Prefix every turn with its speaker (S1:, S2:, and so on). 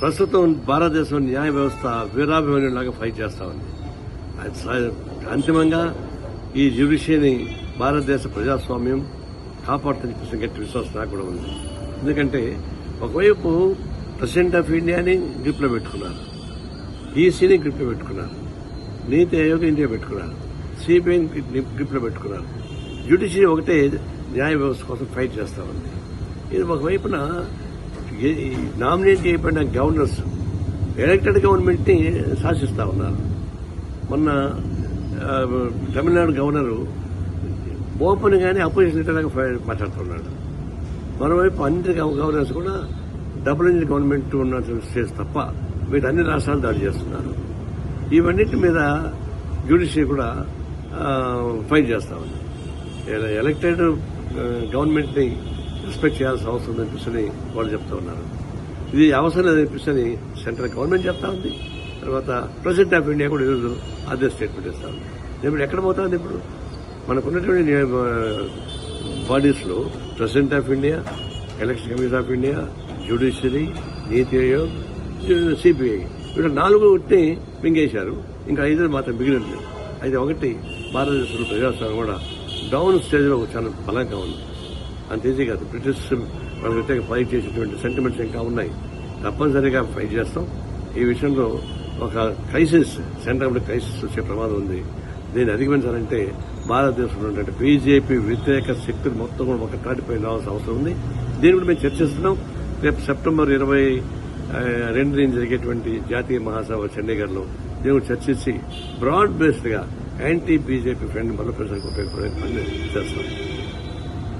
S1: ప్రస్తుతం భారతదేశం న్యాయ వ్యవస్థ వీరాభిమన్యులాగా ఫైట్ చేస్తా ఉంది. అది అంతిమంగా ఈ జ్యుడిషియని భారతదేశ ప్రజాస్వామ్యం కాపాడుతుంది చెప్పేసి గట్టి విశ్వాసం నాకు కూడా ఉంది. ఎందుకంటే ఒకవైపు ప్రెసిడెంట్ ఆఫ్ ఇండియాని గ్రిప్లో పెట్టుకున్నారు. ఈసీని గ్రిప్లో పెట్టుకున్నారు. నీతి ఆయోగ్ ఇండియా పెట్టుకున్నారు. సిబిఐని గ్రిప్లో పెట్టుకున్నారు. జ్యుడిషియరీ ఒకటే న్యాయ వ్యవస్థ కోసం ఫైట్ చేస్తా ఉంది. ఇది ఒకవైపున నామినేట్ చేయబడిన గవర్నర్స్ ఎలక్టెడ్ గవర్నమెంట్ని శాసిస్తూ ఉన్నారు. మొన్న తమిళనాడు గవర్నరు ఓపెన్ గానే అపోజిషన్ లీడర్గా మాట్లాడుతున్నాడు. మరోవైపు అన్ని గవర్నర్స్ కూడా డబుల్ ఇంజిన్ గవర్నమెంట్ ఉన్న స్టేట్స్ తప్ప వీటి అన్ని రాష్ట్రాలు దాడి చేస్తున్నారు. ఇవన్నిటి మీద జ్యుడిషియరీ కూడా ఫైల్ ఫైట్ చేస్తా ఉంది. ఎలక్టెడ్ గవర్నమెంట్ని రెస్పెక్ట్ చేయాల్సిన అవసరం ఉందనిపిస్తుంది వాళ్ళు చెప్తా ఉన్నారు. ఇది అవసరం లేదనిపిస్తుంది సెంట్రల్ గవర్నమెంట్ చెప్తా ఉంది. తర్వాత ప్రెసిడెంట్ ఆఫ్ ఇండియా కూడా ఈరోజు అదే స్టేట్మెంట్ ఇస్తా ఉంది. ఇప్పుడు ఎక్కడ పోతుంది ఇప్పుడు? మనకున్నటువంటి బాడీస్లో president of India election commission of India judiciary NITI Aayog CBI వీళ్ళు నాలుగు ఒకటి మింగేశారు. ఇంకా ఐదు మాత్రం మిగిలింది. అయితే ఒకటి భారతదేశంలో ప్రజాస్వామ్యం కూడా డౌన్ స్టేజ్లో చాలా బలంగా ఉంది. అంత ఈజీ కాదు బ్రిటిష్ వాళ్ళ వ్యతిరేక ఫైట్ చేసేటువంటి సెంటిమెంట్స్ ఇంకా ఉన్నాయి. తప్పనిసరిగా ఫైట్ చేస్తాం. ఈ విషయంలో ఒక క్రైసిస్ సెంట్రల్ క్రైసిస్ వచ్చే ప్రమాదం ఉంది. దీన్ని అధిగమించాలంటే భారతదేశంలో ఉన్నటువంటి బీజేపీ వ్యతిరేక శక్తులు మొత్తం కూడా ఒక తాటిపై రావాల్సిన అవసరం ఉంది. దీని కూడా మేము చర్చిస్తున్నాం. రేపు సెప్టెంబర్ ఇరవై రెండు నుంచి జరిగేటువంటి జాతీయ మహాసభ చండీగఢ్లో దీని గురించి చర్చించి బ్రాడ్ బేస్డ్గా యాంటీ బీజేపీ ఫ్రెండ్ బలపరచడానికి ఉపయోగపడే పని చేస్తాం.